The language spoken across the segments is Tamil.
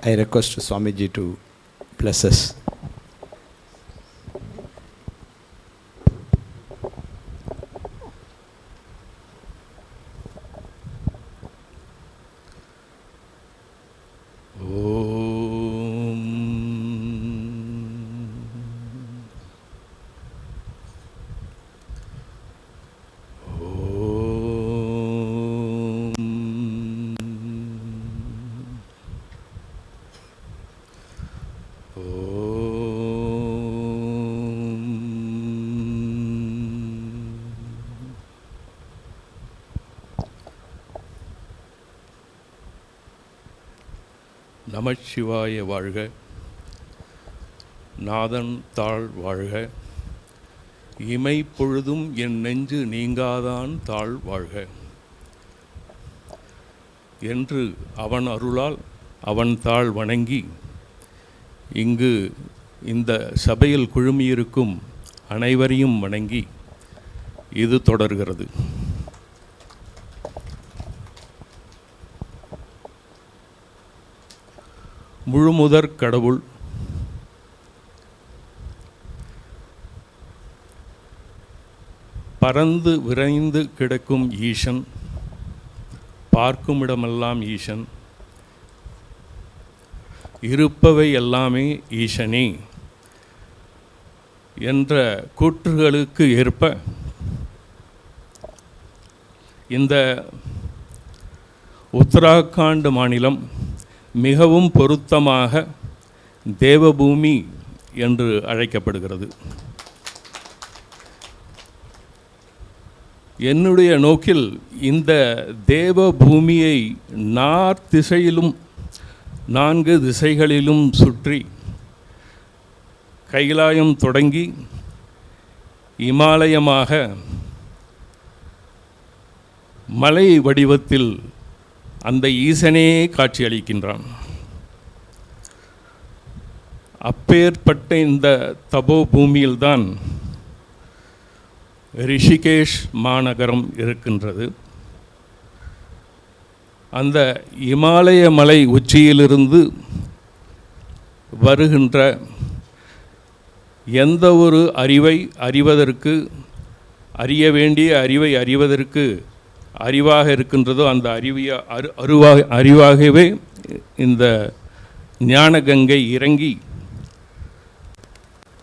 I request Swamiji to bless us. நமச்சிவாய வாழ்க. நாதன் தாழ் வாழ்க. இமை பொழுதும் என் நெஞ்சு நீங்காதான் தாழ் வாழ்க. என்று அவன் அருளால் அவன் தாழ் வணங்கி இங்கு இந்த சபையில் குழுமியிருக்கும் அனைவரையும் வணங்கி இது தொடர்கிறது. முழுமுதற் கடவுள். பறந்து விரைந்து கிடக்கும் ஈசன் பார்க்குமிடமெல்லாம் ஈசன். இருப்பவை எல்லாமே ஈசனே என்ற கூற்றுகளுக்கு ஏற்ப இந்த உத்தராகண்ட் மாநிலம் மிகவும் பொருத்தமாக தேவபூமி என்று அழைக்கப்படுகிறது. என்னுடைய நோக்கில் இந்த தேவ பூமியை நார் திசையிலும் நான்கு திசைகளிலும் சுற்றி கைலாயம் தொடங்கி இமாலயமாக மலை வடிவத்தில் அந்த ஈசனே காட்சியளிக்கின்றான். அப்பேற்பட்ட இந்த தபோ பூமியில்தான் ரிஷிகேஷ் மாநகரம் இருக்கின்றது. அந்த இமாலய மலை உச்சியிலிருந்து வருகின்ற எந்த ஒரு அறிவை அறிவதற்கு அறிய வேண்டிய அறிவை அறிவதற்கு அறிவாக இருக்கின்றதோ அந்த அறிவியா அரு அருவாக அறிவாகவே இந்த ஞானகங்கை இறங்கி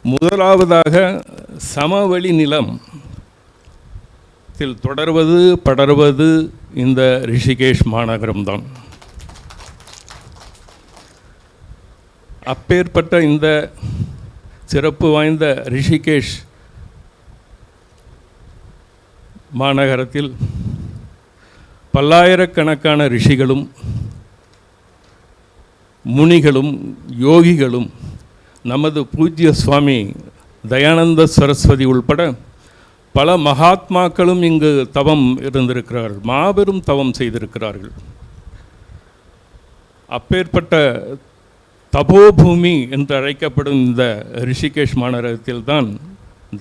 முதலாவதாக சமவெளி நிலம் தில் தொடர்வது படர்வது இந்த ரிஷிகேஷ் மாநகரம்தான். அப்பேற்பட்ட இந்த சிறப்பு வாய்ந்த ரிஷிகேஷ் மாநகரத்தில் பல்லாயிரக்கணக்கான ரிஷிகளும் முனிகளும் யோகிகளும் நமது பூஜ்ய சுவாமி தயானந்த சரஸ்வதி உள்பட பல மகாத்மாக்களும் இங்கு தவம் இருந்திருக்கிறார்கள் மாபெரும் தவம் செய்திருக்கிறார்கள். அப்பேற்பட்ட தபோபூமி என்று அழைக்கப்படும் இந்த ரிஷிகேஷ் மாநகரத்தில் தான்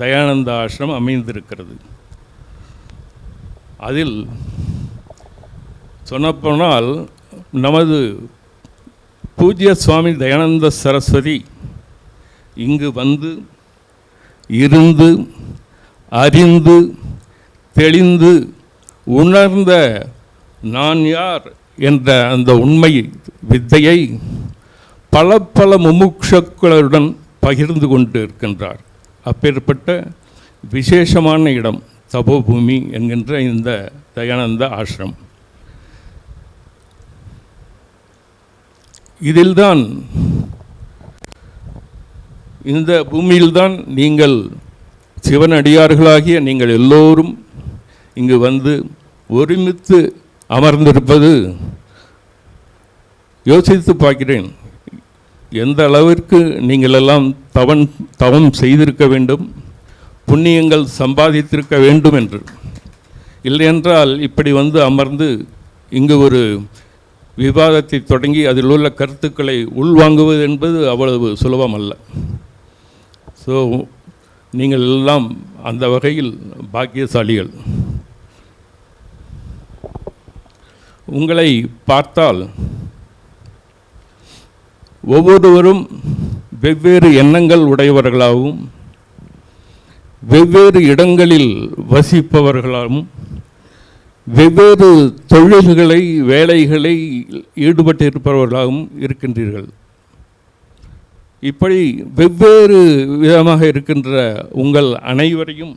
தயானந்த ஆசிரம் அமைந்திருக்கிறது. அதில் சொன்னப்போனால் நமது பூஜ்ய சுவாமி தயானந்த சரஸ்வதி இங்கு வந்து இருந்து அறிந்து தெளிந்து உணர்ந்த நான் யார் என்ற அந்த உண்மை வித்தையை பல பல முமுட்சக்களுடன் பகிர்ந்து கொண்டு இருக்கின்றார் அப்பேற்பட்ட விசேஷமான இடம் தபோபூமி என்கின்ற இந்த தயானந்த ஆசிரம். இதில்தான் இந்த பூமியில்தான் நீங்கள் சிவனடியார்களாகிய நீங்கள் எல்லோரும் இங்கு வந்து ஒருமித்து அமர்ந்திருப்பது யோசித்து பார்க்கிறேன். எந்த அளவிற்கு நீங்கள் எல்லாம் தவன் தவம் செய்திருக்க வேண்டும் புண்ணியங்கள் சம்பாதித்திருக்க வேண்டும் என்று. இல்லையென்றால் இப்படி வந்து அமர்ந்து இங்கு ஒரு விவாதத்தை தொடங்கி அதில் உள்ள கருத்துக்களை உள்வாங்குவது என்பது அவ்வளவு சுலபம் அல்ல. ஸோ நீங்கள் எல்லாம் அந்த வகையில் பாக்கியசாலிகள். உங்களை பார்த்தால் ஒவ்வொருவரும் வெவ்வேறு எண்ணங்கள் உடையவர்களாகவும் வெவ்வேறு இடங்களில் வசிப்பவர்களாகவும் வெவ்வேறு தொழில்களை வேலைகளை ஈடுபட்டிருப்பவர்களாகவும் இருக்கின்றீர்கள். இப்படி வெவ்வேறு விதமாக இருக்கின்ற உங்கள் அனைவரையும்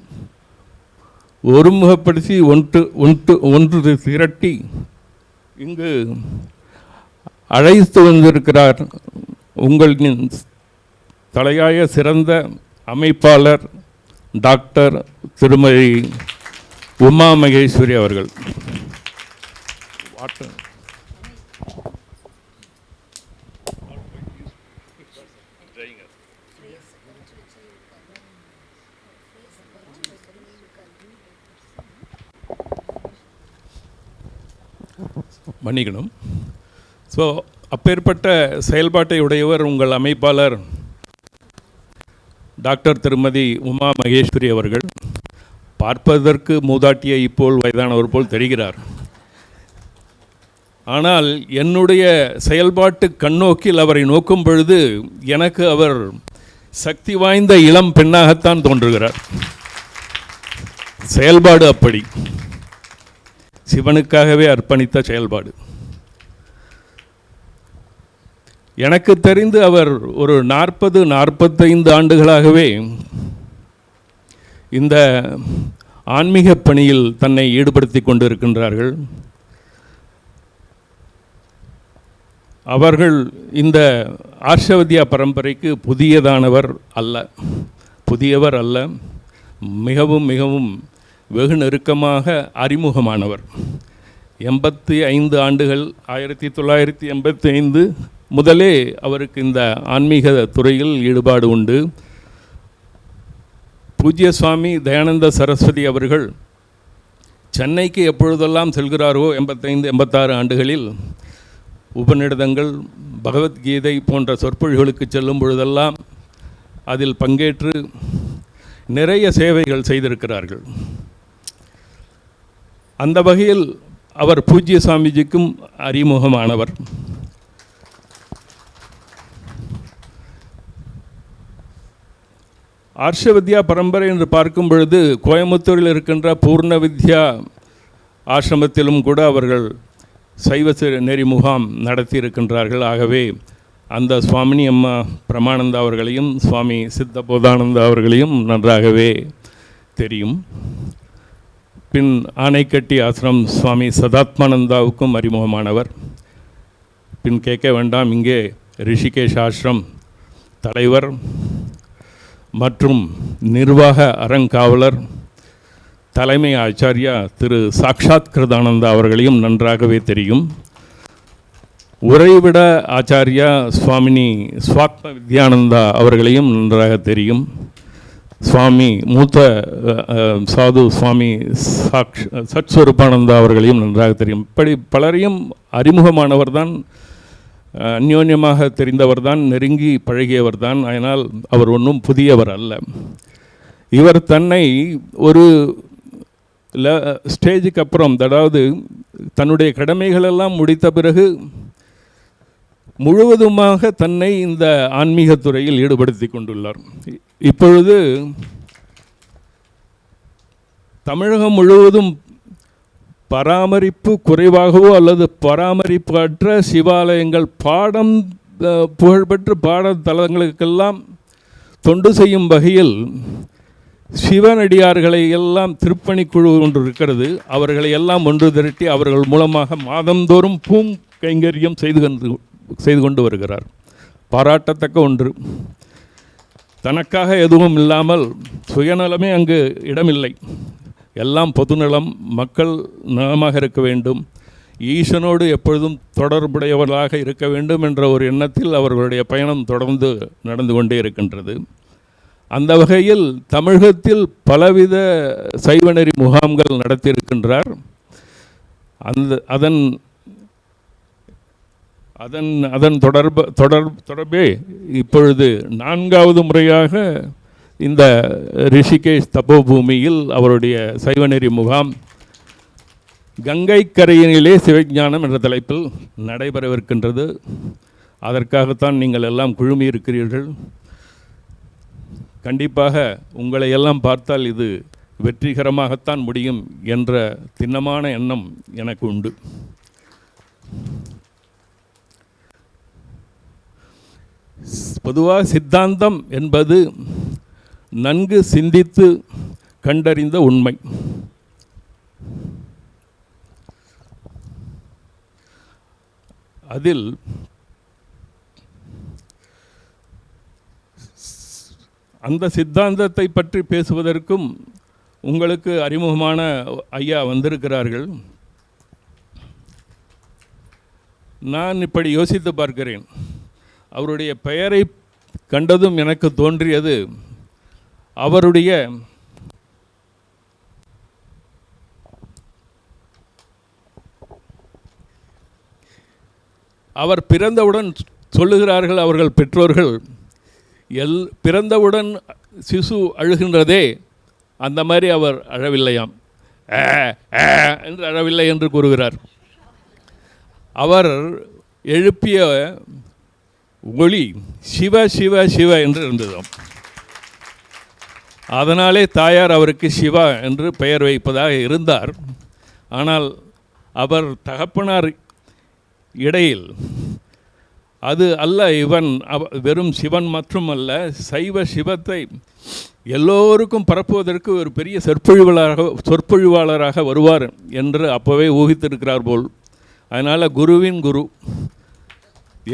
ஒருமுகப்படுத்தி ஒன்று ஒன்று ஒன்று திரட்டி இங்கு அழைத்து வந்திருக்கிறார் உங்களின் தலையாய சிறந்த அமைப்பாளர் டாக்டர் திருமதி உமா மகேஸ்வரி அவர்கள் மன்னிக்கணும். ஸோ அப்பேற்பட்ட செயல்பாட்டை உடையவர் உங்கள் அமைப்பாளர் டாக்டர் திருமதி உமா மகேஸ்வரி அவர்கள். பார்ப்பதற்கு மூதாட்டியை இப்போல் வயதானவர் போல் தெரிகிறார். ஆனால் என்னுடைய செயல்பாட்டு கண்ணோக்கில் அவரை நோக்கும் பொழுது எனக்கு அவர் சக்தி வாய்ந்த இளம் பெண்ணாகத்தான் தோன்றுகிறார். செயல்பாடு அப்படி. சிவனுக்காகவே அர்ப்பணித்த செயல்பாடு. எனக்கு தெரிந்து அவர் ஒரு நாற்பது நாற்பத்தைந்து ஆண்டுகளாகவே இந்த ஆன்மீக பணியில் தன்னை ஈடுபடுத்தி கொண்டிருக்கின்றார்கள். அவர்கள் இந்த ஆர்ஷவதியா பரம்பரைக்கு புதியதானவர் அல்ல. புதியவர் அல்ல. மிகவும் மிகவும் வெகு நெருக்கமாக அறிமுகமானவர். எண்பத்தி ஐந்து ஆண்டுகள் ஆயிரத்தி தொள்ளாயிரத்தி எண்பத்தி ஐந்து முதலே அவருக்கு இந்த ஆன்மீக துறையில் ஈடுபாடு உண்டு. பூஜ்ய சுவாமி தயானந்த சரஸ்வதி அவர்கள் சென்னைக்கு எப்பொழுதெல்லாம் செல்கிறாரோ எண்பத்தைந்து எண்பத்தாறு ஆண்டுகளில் உபநிடதங்கள் பகவத்கீதை போன்ற சொற்பொழிகளுக்கு செல்லும் பொழுதெல்லாம் அதில் பங்கேற்று நிறைய சேவைகள் செய்திருக்கிறார்கள். அந்த வகையில் அவர் பூஜ்ய சுவாமிஜிக்கும் அறிமுகமானவர். ஆர்ஷவித்யா பரம்பரை என்று பார்க்கும் பொழுது கோயம்புத்தூரில் இருக்கின்ற பூர்ண வித்யா ஆசிரமத்திலும் கூட அவர்கள் சைவ நெறி முகாம் நடத்தி இருக்கின்றார்கள் ஆகவே அந்த சுவாமினி அம்மா பிரமானந்தா அவர்களையும் சுவாமி சித்த போதானந்தா அவர்களையும் நன்றாகவே தெரியும். பின் ஆனைக்கட்டி ஆசிரம் சுவாமி சதாத்மானந்தாவுக்கும் அறிமுகமானவர். பின் கேட்க வேண்டாம் இங்கே ரிஷிகேஷ் ஆசிரம் தலைவர். மற்றும் நிர்வாக அறங்காவலர் தலைமை ஆச்சாரியா திரு சாக்ஷாத் கிருதானந்தா அவர்களையும் நன்றாகவே தெரியும். உறைவிட ஆச்சாரியா சுவாமினி சுவாத்ம வித்யானந்தா அவர்களையும் நன்றாக தெரியும். சுவாமி மூத்த சாது சுவாமி சாக்ஷ் சத்ஸ்வரூபானந்தா அவர்களையும் நன்றாக தெரியும். இப்படி பலரையும் அறிமுகமானவர் தான் அந்யோன்யமாக தெரிந்தவர் தான் நெருங்கி பழகியவர் தான் ஆனால் அவர் ஒன்றும் புதியவர் அல்ல. இவர் தன்னை ஒரு ல ஸ்டேஜுக்கு அப்புறம் அதாவது தன்னுடைய கடமைகளெல்லாம் முடித்த பிறகு முழுவதுமாக தன்னை இந்த ஆன்மீகத்துறையில் ஈடுபடுத்தி கொண்டுள்ளார். இப்பொழுது தமிழகம் முழுவதும் பராமரிப்பு குறைவாகவோ அல்லது பராமரிப்பு அற்ற சிவாலயங்கள் பாடம் புகழ்பெற்ற பாடத்தலங்களுக்கெல்லாம் தொண்டு செய்யும் வகையில் சிவனடியார்களை எல்லாம் திருப்பணிக்குழு ஒன்று இருக்கிறது. அவர்களை எல்லாம் ஒன்று திரட்டி அவர்கள் மூலமாக மாதந்தோறும் பூம் கைங்கரியம் செய்து கொண்டு செய்து கொண்டு வருகிறார். பாராட்டத்தக்க ஒன்று. தனக்காக எதுவும் இல்லாமல் சுயநலமே அங்கு இடமில்லை. எல்லாம் பொதுநலம் மக்கள் நலமாக இருக்க வேண்டும். ஈசனோடு எப்பொழுதும் தொடர்புடையவர்களாக இருக்க வேண்டும் என்ற ஒரு எண்ணத்தில் அவர்களுடைய பயணம் தொடர்ந்து நடந்து கொண்டே இருக்கின்றது. அந்த வகையில் தமிழகத்தில் பலவித சைவநெறி முகாம்கள் நடத்தியிருக்கின்றார். அந்த அதன் அதன் அதன் தொடர்பு தொடர் தொடர்பே இப்பொழுது நான்காவது முறையாக இந்த ரிஷிகேஷ் தபோபூமியில் அவருடைய சைவநெறி முகாம் கங்கை கரையினிலே சிவஞானம் என்ற தலைப்பில் நடைபெறவிருக்கின்றது. அதற்காகத்தான் நீங்கள் எல்லாம் குழுமி இருக்கிறீர்கள் கண்டிப்பாக உங்களை எல்லாம் பார்த்தால் இது வெற்றிகரமாகத்தான் முடியும் என்ற திண்ணமான எண்ணம் எனக்கு உண்டு. பொதுவாக சித்தாந்தம் என்பது நன்கு சிந்தித்து கண்டறிந்த உண்மை. அதில் அந்த சித்தாந்தத்தை பற்றி பேசுவதற்கும் உங்களுக்கு அறிமுகமான ஐயா வந்திருக்கிறார்கள். நான் இப்படி யோசித்து பார்க்கிறேன். அவருடைய பெயரை கண்டதும் எனக்கு தோன்றியது அவருடைய அவர் பிறந்தவுடன் சொல்லுகிறார்கள் அவர்கள் பெற்றோர்கள் எல் பிறந்தவுடன் சிசு அழுகின்றதே அந்த மாதிரி அவர் அழவில்லையாம். என்று அழவில்லை என்று கூறுகிறார். அவர் எழுப்பிய ஒளி சிவ சிவ சிவ என்று இருந்ததாம். அதனாலே தாயார் அவருக்கு சிவா என்று பெயர் வைப்பதாக இருந்தார். ஆனால் அவர் தகப்பனார் இடையில் அது அல்ல இவன் அவ- வெறும் சிவன் மற்றும் அல்ல சைவ சிவத்தை எல்லோருக்கும் பரப்புவதற்கு ஒரு பெரிய சொற்பொழிவாளராக சொற்பொழிவாளராக வருவார் என்று அப்போவே ஊகித்திருக்கிறார் போல். அதனால் குருவின் குரு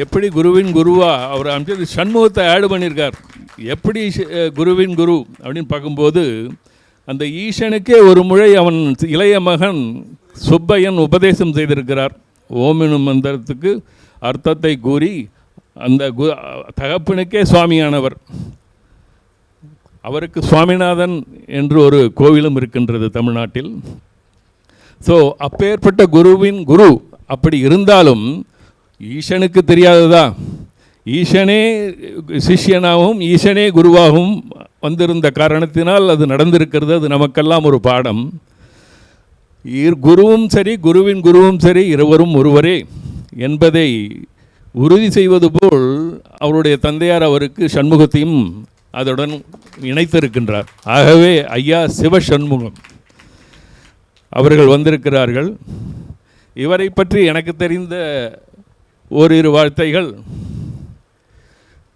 எப்படி குருவின் குருவா? அவர் அமைச்சர் சண்முகத்தை ஆடு பண்ணியிருக்கார். எப்படி குருவின் குரு அப்படின்னு பார்க்கும்போது அந்த ஈசனுக்கே ஒரு முறை அவன் இளைய மகன் சுப்பையன் உபதேசம் செய்திருக்கிறார். ஓமினும் மந்திரத்துக்கு அர்த்தத்தை கூறி அந்த கு தகப்பனுக்கே சுவாமியானவர். அவருக்கு சுவாமிநாதன் என்று ஒரு கோவிலும் இருக்கின்றது தமிழ்நாட்டில். ஸோ அப்பேற்பட்ட குருவின் குரு அப்படி இருந்தாலும் ஈசனுக்கு தெரியாததா? ஈசனே சிஷ்யனாகவும் ஈசனே குருவாகவும் வந்திருந்த காரணத்தினால் அது நடந்திருக்கிறது. அது நமக்கெல்லாம் ஒரு பாடம். குருவும் சரி குருவின் குருவும் சரி இருவரும் ஒருவரே என்பதை உறுதி செய்வது போல் அவருடைய தந்தையார் அவருக்கு சண்முகத்தையும் அதனுடன் இணைத்திருக்கின்றார். ஆகவே ஐயா சிவ சண்முகம் அவர்கள் வந்திருக்கிறார்கள். இவரை பற்றி எனக்கு தெரிந்த ஓரிரு வார்த்தைகள்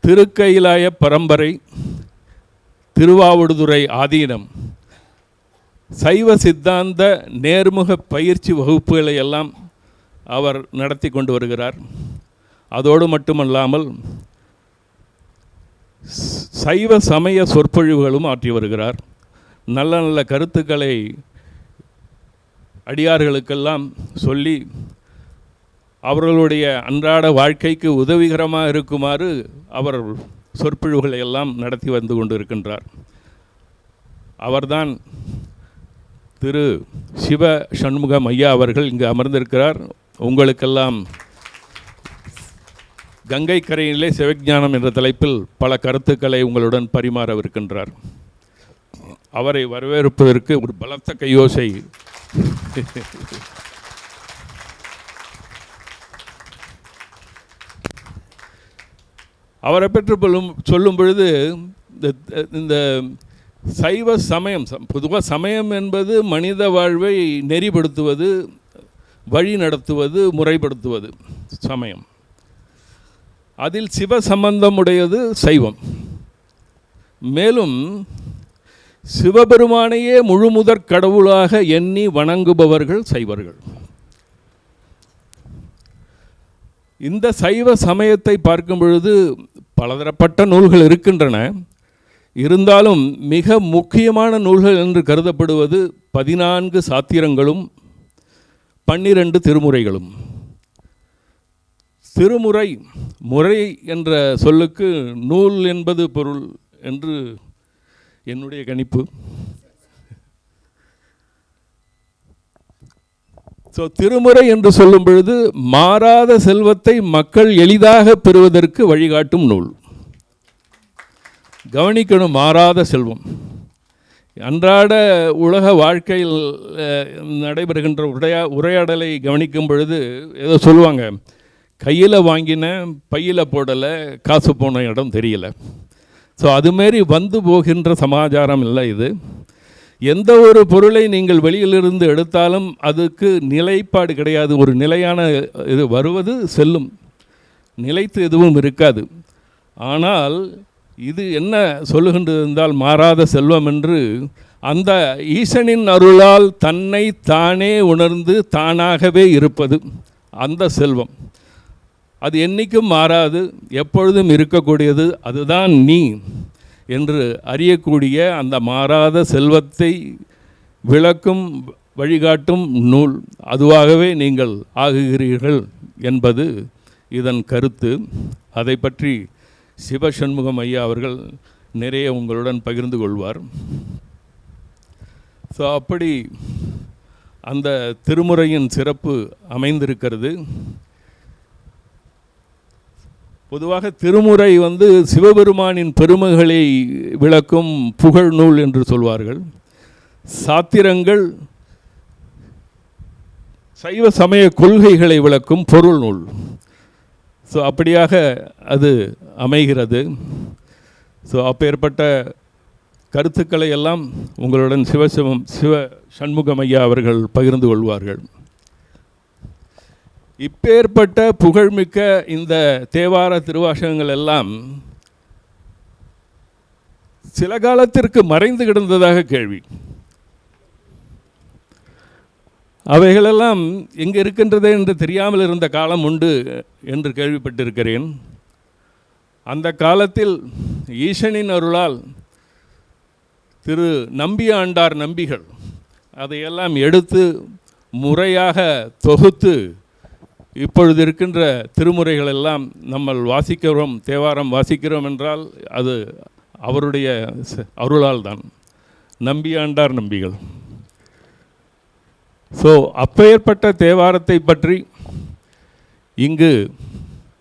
திருக்கையிலாய பரம்பரை திருவாவடுதுறை ஆதீனம். சைவ சித்தாந்த நேர்முக பயிற்சி வகுப்புகளை எல்லாம் அவர் நடத்தி கொண்டு வருகிறார். அதோடு மட்டுமல்லாமல் சைவ சமய சொற்பொழிவுகளும் ஆற்றி வருகிறார். நல்ல நல்ல கருத்துக்களை அடியார்களுக்கெல்லாம் சொல்லி அவர்களுடைய அன்றாட வாழ்க்கைக்கு உதவிகரமாக இருக்குமாறு அவர் சொற்பொழிவுகளை எல்லாம் நடத்தி வந்து கொண்டிருக்கின்றார். அவர்தான் திரு சிவ சண்முகம் ஐயா அவர்கள் இங்கு அமர்ந்திருக்கிறார். உங்களுக்கெல்லாம் கங்கை கரையிலே சிவஞானம் என்ற தலைப்பில் பல கருத்துக்களை உங்களுடன் பரிமாறவிருக்கின்றார். அவரை வரவேற்பதற்கு ஒரு பலத்த கையோசை. அவரை பற்றி சொல்லும் சொல்லும் பொழுது இந்த இந்த சைவ சமயம் பொதுவாக சமயம் என்பது மனித வாழ்வை நெறிப்படுத்துவது வழி நடத்துவது முறைப்படுத்துவது சமயம். அதில் சிவ சம்பந்தமுடையது சைவம். மேலும் சிவபெருமானையே முழுமுதற் கடவுளாக எண்ணி வணங்குபவர்கள் சைவர்கள். இந்த சைவ சமயத்தை பார்க்கும் பொழுது பலதரப்பட்ட நூல்கள் இருக்கின்றன. இருந்தாலும் மிக முக்கியமான நூல்கள் என்று கருதப்படுவது பதினான்கு சாத்திரங்களும் பன்னிரண்டு திருமுறைகளும். திருமுறை முறை என்ற சொல்லுக்கு நூல் என்பது பொருள் என்று என்னுடைய கணிப்பு. ஸோ திருமுறை என்று சொல்லும் பொழுது மாறாத செல்வத்தை மக்கள் எளிதாக பெறுவதற்கு வழிகாட்டும் நூல். கவனிக்கணும் மாறாத செல்வம். அன்றாட உலக வாழ்க்கையில் நடைபெறுகின்ற உரையா உரையாடலை கவனிக்கும் பொழுது ஏதோ சொல்லுவாங்க கையில் வாங்கின பையில் போடலை காசு போன இடம் தெரியல. ஸோ அதுமாரி வந்து போகின்ற சமாச்சாரம் இல்லை இது. எந்த ஒரு பொருளை நீங்கள் வெளியிலிருந்து எடுத்தாலும் அதுக்கு நிலைப்பாடு கிடையாது. ஒரு நிலையான இது வருவது செல்லும். நிலைத்து எதுவும் இருக்காது. ஆனால் இது என்ன சொல்லுகின்றிருந்தால் மாறாத செல்வம் என்று அந்த ஈசனின் அருளால் தன்னை தானே உணர்ந்து தானாகவே இருப்பது அந்த செல்வம். அது என்றைக்கும் மாறாது எப்பொழுதும் இருக்கக்கூடியது அதுதான் நீ. என்று அறியக்கூடிய அந்த மாறாத செல்வத்தை விளக்கும் வழிகாட்டும் நூல் அதுவாகவே நீங்கள் ஆகுகிறீர்கள் என்பது இதன் கருத்து. அதை பற்றி சிவசண்முகம் ஐயா அவர்கள் நிறைய உங்களுடன் பகிர்ந்து கொள்வார். ஸோ அப்படி அந்த திருமுறையின் சிறப்பு அமைந்திருக்கிறது. பொதுவாக திருமுறை வந்து சிவபெருமானின் பெருமைகளை விளக்கும் புகழ் நூல் என்று சொல்வார்கள். சாத்திரங்கள் சைவ சமய கொள்கைகளை விளக்கும் பொருள் நூல். ஸோ அப்படியாக அது அமைகிறது. ஸோ அப்பேற்பட்ட கருத்துக்களை எல்லாம் உங்களுடன் சிவசிவம் சிவ சண்முகம் ஐயா அவர்கள் பகிர்ந்து கொள்வார்கள். இப்பேற்பட்ட புகழ்மிக்க இந்த தேவார திருவாசகங்கள் எல்லாம் சில காலத்திற்கு மறைந்து கிடந்ததாக கேள்வி. அவைகளெல்லாம் எங்கே இருக்கின்றதே என்று தெரியாமல் இருந்த காலம் உண்டு என்று கேள்விப்பட்டிருக்கிறேன். அந்த காலத்தில் ஈசனின் அருளால் திரு நம்பி ஆண்டார் நம்பிகள் அதையெல்லாம் எடுத்து முறையாக தொகுத்து இப்பொழுது இருக்கின்ற திருமுறைகள் எல்லாம் நம்ம வாசிக்கிறோம் தேவாரம் வாசிக்கிறோம் என்றால் அது அவருடைய அருளால் தான் நம்பியாண்டார் நம்பிகள். ஸோ அப்பேற்பட்ட தேவாரத்தை பற்றி இங்கு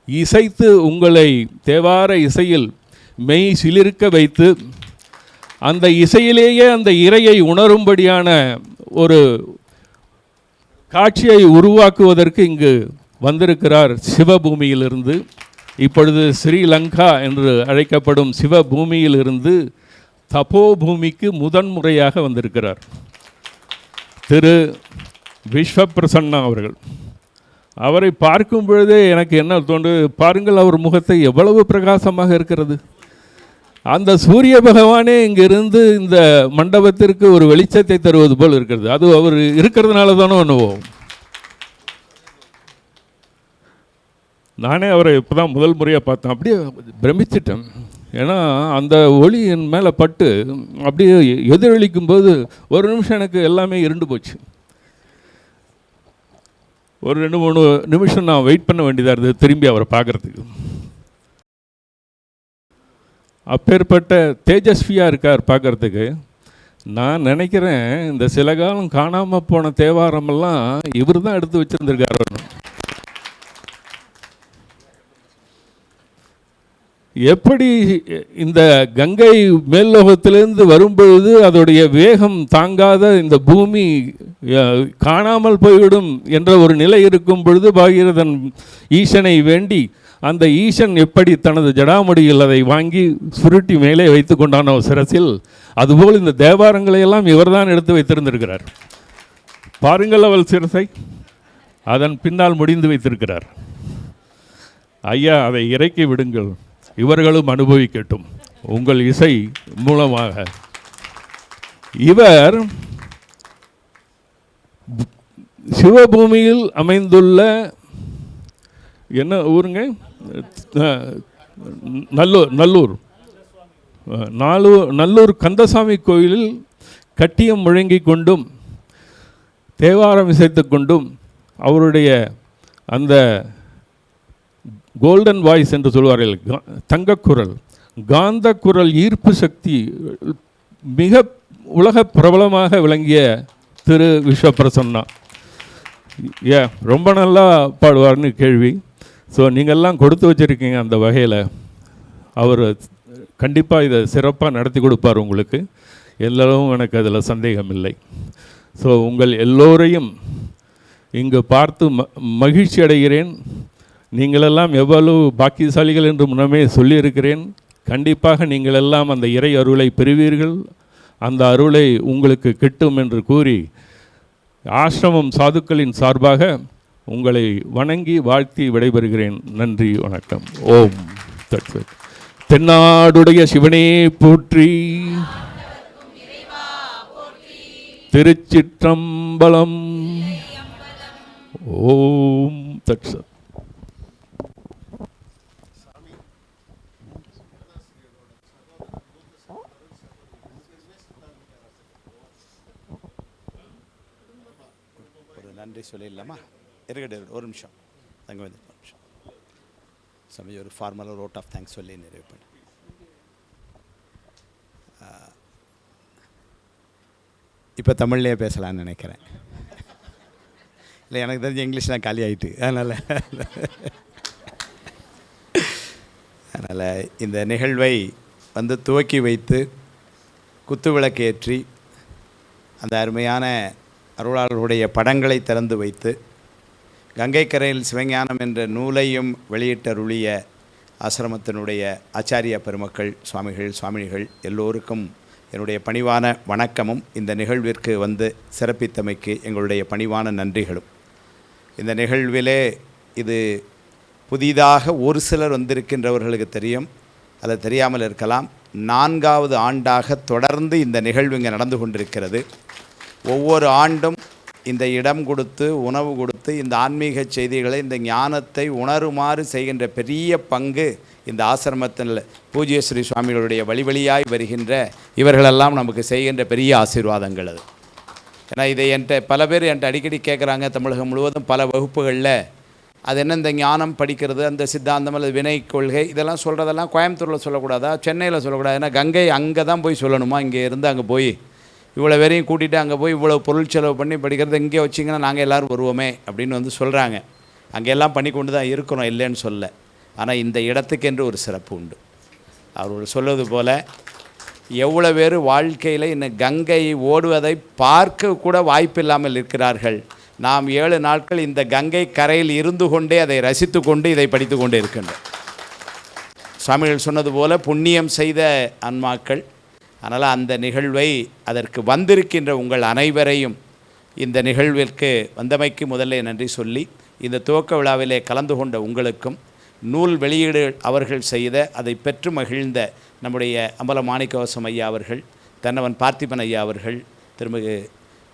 இசைத்து உங்களை தேவார இசையில் மெய் சிலிருக்க வைத்து அந்த இசையிலேயே அந்த இறையை உணரும்படியான ஒரு காட்சியை உருவாக்குவதற்கு இங்கு வந்திருக்கிறார் சிவபூமியிலிருந்து. இப்பொழுது ஸ்ரீலங்கா என்று அழைக்கப்படும் சிவபூமியிலிருந்து தபோபூமிக்கு முதன்முறையாக வந்திருக்கிறார். திரு. விஸ்வபிரசன்னா அவர்கள். அவரை பார்க்கும் பொழுதே எனக்கு என்ன தோன்று பாருங்கள் அவர் முகத்தை எவ்வளவு பிரகாசமாக இருக்கிறது. அந்த சூரிய பகவானே இங்கிருந்து இந்த மண்டபத்திற்கு ஒரு வெளிச்சத்தை தருவது போல் இருக்கிறது. அது அவர் இருக்கிறதுனால தானோ என்னவோ. நானே அவரை இப்போ தான் முதல் முறையாக பார்த்தேன். அப்படியே பிரமிச்சிட்டேன். ஏன்னா அந்த ஒளி என் மேலே பட்டு அப்படியே எதிரொலிக்கும் போது ஒரு நிமிஷம் எனக்கு எல்லாமே இருண்டு போச்சு. ஒரு ரெண்டு மூணு நிமிஷம் நான் வெயிட் பண்ண வேண்டியதாக இருந்தது திரும்பி அவரை பார்க்குறதுக்கு. அப்பேற்பட்ட தேஜஸ்வியாக இருக்கார் பார்க்கறதுக்கு. நான் நினைக்கிறேன் இந்த சில காலம் காணாமல் போன தேவாரமெல்லாம் இவர் தான் எடுத்து வச்சுருந்துருக்காரு. எப்படி இந்த கங்கை மேல்லோகத்திலிருந்து வரும்பொழுது அதோடைய வேகம் தாங்காத இந்த பூமி காணாமல் போய்விடும் என்ற ஒரு நிலை இருக்கும் பொழுது பாகீரதன் ஈசனை வேண்டி அந்த ஈசன் எப்படி தனது ஜடாமுடியில் அதை வாங்கி சுருட்டி மேலே வைத்து கொண்டான சிரசில் அதுபோல் இந்த தேவாரங்களை எல்லாம் இவர்தான் எடுத்து வைத்திருந்திருக்கிறார். பாருங்கள் அவள் சிரசை. அதன் பின்னால் முடிந்து வைத்திருக்கிறார். ஐயா அதை இறக்கி விடுங்கள். இவர்களும் அனுபவிக்கட்டும். உங்கள் இசை மூலமாக. இவர் சிவபூமியில் அமைந்துள்ள என்ன ஊருங்க? நல்லூர் நல்லூர். நாலூர் நல்லூர் கந்தசாமி கோயிலில் கட்டியம் முழங்கிக் கொண்டும் தேவாரம் இசைத்து கொண்டும் அவருடைய அந்த கோல்டன் வாய்ஸ் என்று சொல்வார்கள். கா- தங்கக்குரல். காந்த குரல் ஈர்ப்பு சக்தி மிக உலக பிரபலமாக விளங்கிய திரு விஸ்வபிரசன்னா. ஏ ரொம்ப நல்லா பாடுவார்னு கேள்வி. ஸோ நீங்கள்லாம் கொடுத்து வச்சுருக்கீங்க அந்த வகையில். அவர் கண்டிப்பாக இதை சிறப்பாக நடத்தி கொடுப்பார் உங்களுக்கு. எல்லாரும் எனக்கு அதில் சந்தேகம் இல்லை ஸோ உங்கள் எல்லோரையும் இங்கு பார்த்து ம மகிழ்ச்சி அடைகிறேன் நீங்களெல்லாம் எவ்வளவு பாக்கியசாலிகள் என்று முன்னமே சொல்லியிருக்கிறேன். கண்டிப்பாக நீங்களெல்லாம் அந்த இறை அருளை பெறுவீர்கள். அந்த அருளை உங்களுக்கு கிட்டும் என்று கூறி ஆசிரமம் சாதுக்களின் சார்பாக உங்களை வணங்கி வாழ்த்தி விடைபெறுகிறேன். நன்றி வணக்கம். ஓம் தட்ச தென்னாடுடைய சிவனே போற்றி. திருச்சிற்றம்பலம். ஓம் தட்சத் ஒரு நன்றி சொல்லிடலாமா இருக்கட்டும் இருக்கட்டும். ஒரு நிமிஷம். தங்க வந்து ஒரு நிமிஷம். சமயம் ஒரு ஃபார்மலாக ரோட் ஆஃப் தேங்க்ஸ் சொல்லி நிறைவு பண்ணு இப்போ தமிழ்லேயே பேசலாம்னு நினைக்கிறேன். இல்லை எனக்கு தெரிஞ்ச இங்கிலீஷ்லாம் காலி ஆயிட்டு. அதனால் அதனால் இந்த நிகழ்வை வந்து துவக்கி வைத்து குத்துவிளக்கேற்றி அந்த அருமையான அருளாளர்களுடைய படங்களை திறந்து வைத்து கங்கைக்கரையில் சிவஞானம் என்ற நூலையும் வெளியிட்டருளிய ஆசிரமத்தினுடைய ஆச்சாரிய பெருமக்கள் சுவாமிகள் சுவாமினிகள் எல்லோருக்கும் என்னுடைய பணிவான வணக்கமும் இந்த நிகழ்விற்கு வந்து சிறப்பித்தமைக்கு எங்களுடைய பணிவான நன்றிகளும். இந்த நிகழ்விலே இது புதிதாக ஒரு சிலர் வந்திருக்கின்றவர்களுக்கு தெரியும் அது தெரியாமல் இருக்கலாம். நான்காவது ஆண்டாக தொடர்ந்து இந்த நிகழ்வு இங்கே நடந்து கொண்டிருக்கிறது. ஒவ்வொரு ஆண்டும் இந்த இடம் கொடுத்து உணவு கொடுத்து இந்த ஆன்மீக செய்திகளை இந்த ஞானத்தை உணருமாறு செய்கின்ற பெரிய பங்கு இந்த ஆசிரமத்தில் பூஜ்ய ஸ்ரீ சுவாமிகளுடைய வழி வழியாய் வருகின்ற இவர்களெல்லாம் நமக்கு செய்கின்ற பெரிய ஆசீர்வாதங்கள் அது. ஏன்னா இதை என்கிட்ட பல பேர் என்கிட்ட அடிக்கடி கேட்குறாங்க தமிழகம் முழுவதும் பல வகுப்புகளில். அது என்ன இந்த ஞானம் படிக்கிறது அந்த சித்தாந்தம் அல்லது வினை கொள்கை இதெல்லாம் சொல்கிறதெல்லாம் கோயம்புத்தூரில் சொல்லக்கூடாதா சென்னையில் சொல்லக்கூடாது? ஏன்னா கங்கை அங்கே தான் போய் சொல்லணுமா? இங்கே இருந்து அங்கே போய் இவ்வளோ பேரையும் கூட்டிகிட்டு அங்கே போய் இவ்வளோ பொருள் செலவு பண்ணி படிக்கிறது இங்கே வச்சிங்கன்னா நாங்கள் எல்லோரும் வருவோமே அப்படின்னு வந்து சொல்கிறாங்க அங்கே எல்லாம் பண்ணி கொண்டு தான் இருக்கிறோம் இல்லைன்னு சொல்ல. ஆனால் இந்த இடத்துக்கென்று ஒரு சிறப்பு உண்டு. அவர்கள் சொல்வது போல் எவ்வளோ பேர் வாழ்க்கையில் இன்னும் கங்கை ஓடுவதை பார்க்க கூட வாய்ப்பில்லாமல் இருக்கிறார்கள். நாம் ஏழு நாட்கள் இந்த கங்கை கரையில் இருந்து கொண்டே அதை ரசித்து கொண்டு இதை படித்து கொண்டு இருக்கின்றோம். சுவாமிகள் சொன்னது போல புண்ணியம் செய்த அன்மாக்கள் அதனால் அந்த நிகழ்வை அதற்கு வந்திருக்கின்ற உங்கள் அனைவரையும் இந்த நிகழ்விற்கு வந்தமைக்கு முதல்ல நன்றி சொல்லி இந்த துவக்க விழாவிலே கலந்து கொண்ட உங்களுக்கும் நூல் வெளியீடு அவர்கள் செய்த அதை பெற்று மகிழ்ந்த நம்முடைய அம்பல மாணிக்கவசம் ஐயா அவர்கள் தன்னவன் பார்த்திபன் ஐயா அவர்கள் திருமிகு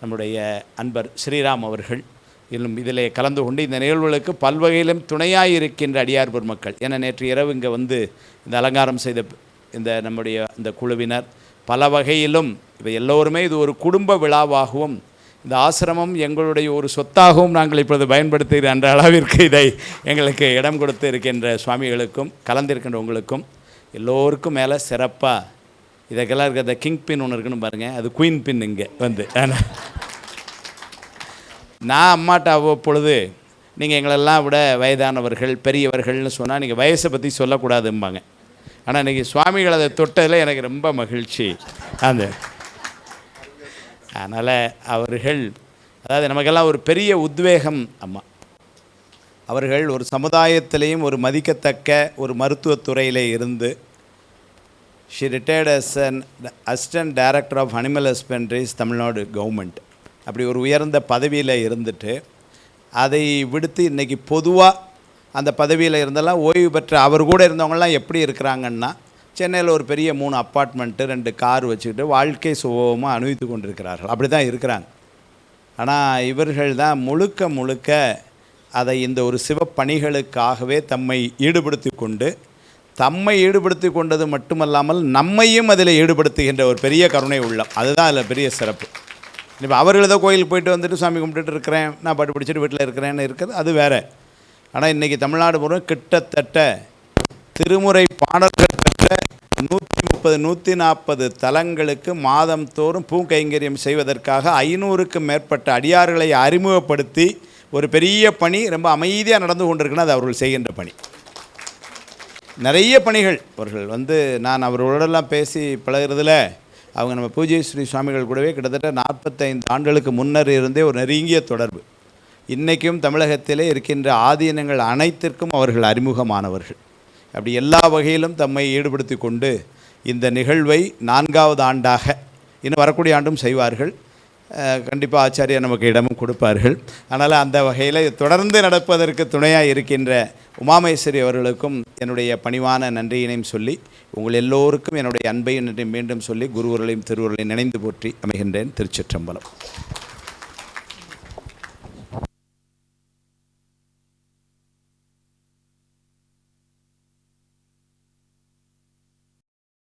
நம்முடைய அன்பர் ஸ்ரீராம் அவர்கள் இன்னும் இதிலே கலந்து கொண்டு இந்த நிகழ்வுகளுக்கு பல்வகையிலும் துணையாக இருக்கின்ற அடியார் பெருமக்கள். என நேற்று இரவு இங்கே வந்து இந்த அலங்காரம் செய்த இந்த நம்முடைய இந்த குழுவினர் பல வகையிலும் இவை எல்லோருமே இது ஒரு குடும்ப விழாவாகவும் இந்த ஆசிரமம் எங்களுடைய ஒரு சொத்தாகவும் நாங்கள் இப்பொழுது பயன்படுத்துகிற என்ற அளவிற்கு இதை எங்களுக்கு இடம் கொடுத்து இருக்கின்ற சுவாமிகளுக்கும் கலந்திருக்கின்ற உங்களுக்கும் எல்லோருக்கும் மேலே சிறப்பாக இதுக்கெல்லாம் இருக்க இந்த கிங் பின் ஒன்று இருக்குன்னு பாருங்கள் அது குயின் பின் இங்கே வந்து. ஆனால் நான் அம்மாட்ட அவ்வப்பொழுது நீங்கள் எங்களெல்லாம் விட வயதானவர்கள் பெரியவர்கள்னு சொன்னால் நீங்கள் வயசை பற்றி சொல்லக்கூடாதும்பாங்க. ஆனால் இன்றைக்கி சுவாமிகள் அதை தொட்டதில் எனக்கு ரொம்ப மகிழ்ச்சி. அந்த அதனால் அவர்கள் அதாவது நமக்கெல்லாம் ஒரு பெரிய உத்வேகம் அம்மா. அவர்கள் ஒரு சமுதாயத்திலையும் ஒரு மதிக்கத்தக்க ஒரு மருத்துவத்துறையிலே இருந்து she retired as an assistant director of animal husbandries Tamil Nadu government அப்படி ஒரு உயர்ந்த பதவியில் இருந்துட்டு அதை விடுத்து இன்றைக்கி பொதுவாக அந்த பதவியில் இருந்தெல்லாம் ஓய்வு பெற்ற அவர் கூட இருந்தவங்கலாம் எப்படி இருக்கிறாங்கன்னா சென்னையில் ஒரு பெரிய மூணு அப்பார்ட்மெண்ட்டு ரெண்டு கார் வச்சுக்கிட்டு வாழ்க்கை சுகமாக அனுபவித்து கொண்டிருக்கிறார்கள். அப்படி தான் இருக்கிறாங்க. ஆனால் இவர்கள் தான் முழுக்க முழுக்க அதை இந்த ஒரு சிவப்பணிகளுக்காகவே தம்மை ஈடுபடுத்தி கொண்டு தம்மை ஈடுபடுத்தி கொண்டது மட்டுமல்லாமல் நம்மையும் அதில் ஈடுபடுத்துகின்ற ஒரு பெரிய கருணை உள்ளம். அதுதான் அதில் பெரிய சிறப்பு. இப்போ அவர்கள் ஏதோ கோயிலுக்கு போயிட்டு வந்துட்டு சாமி கும்பிட்டுட்டு இருக்கிறேன் நான் பாட்டு பிடிச்சிட்டு வீட்டில் இருக்கிறேன்னு இருக்கிறது அது வேறு. ஆனால் இன்றைக்கி தமிழ்நாடு முழுவதும் கிட்டத்தட்ட திருமுறை பாடல்கள் பெற்ற நூற்றி முப்பது நூற்றி நாற்பது தலங்களுக்கு மாதம் தோறும் பூங்கைங்கரியம் செய்வதற்காக ஐநூறுக்கும் மேற்பட்ட அடியார்களை அறிமுகப்படுத்தி ஒரு பெரிய பணி ரொம்ப அமைதியாக நடந்து கொண்டிருக்குன்னா அது அவர்கள் செய்கின்ற பணி. நிறைய பணிகள். அவர்கள் வந்து நான் அவர்களோடெல்லாம் பேசி பழகிறதுல அவங்க நம்ம பூஜை ஸ்ரீ சுவாமிகள் கூடவே கிட்டத்தட்ட நாற்பத்தைந்து ஆண்டுகளுக்கு முன்னர் இருந்தே ஒரு நெருங்கிய தொடர்பு. இன்றைக்கும் தமிழகத்திலே இருக்கின்ற ஆதீனங்கள் அனைத்திற்கும் அவர்கள் அறிமுகமானவர்கள். அப்படி எல்லா வகையிலும் தம்மை ஈடுபடுத்தி கொண்டு இந்த நிகழ்வை நான்காவது ஆண்டாக இன்னும் வரக்கூடிய ஆண்டும் செய்வார்கள். கண்டிப்பாக ஆச்சாரியர் நமக்கு இடமும் கொடுப்பார்கள். அதனால் அந்த வகையில் தொடர்ந்து நடப்பதற்கு துணையாக இருக்கின்ற உமாமேஸ்வரி அவர்களுக்கும் என்னுடைய பணிவான நன்றியினையும் சொல்லி உங்கள் எல்லோருக்கும் என்னுடைய அன்பையும் நன்றி மீண்டும் சொல்லி குருவர்களையும் திருவர்களையும் நினைந்து போற்றி அமைகின்றேன் திருச்சிற்றம்பலம்.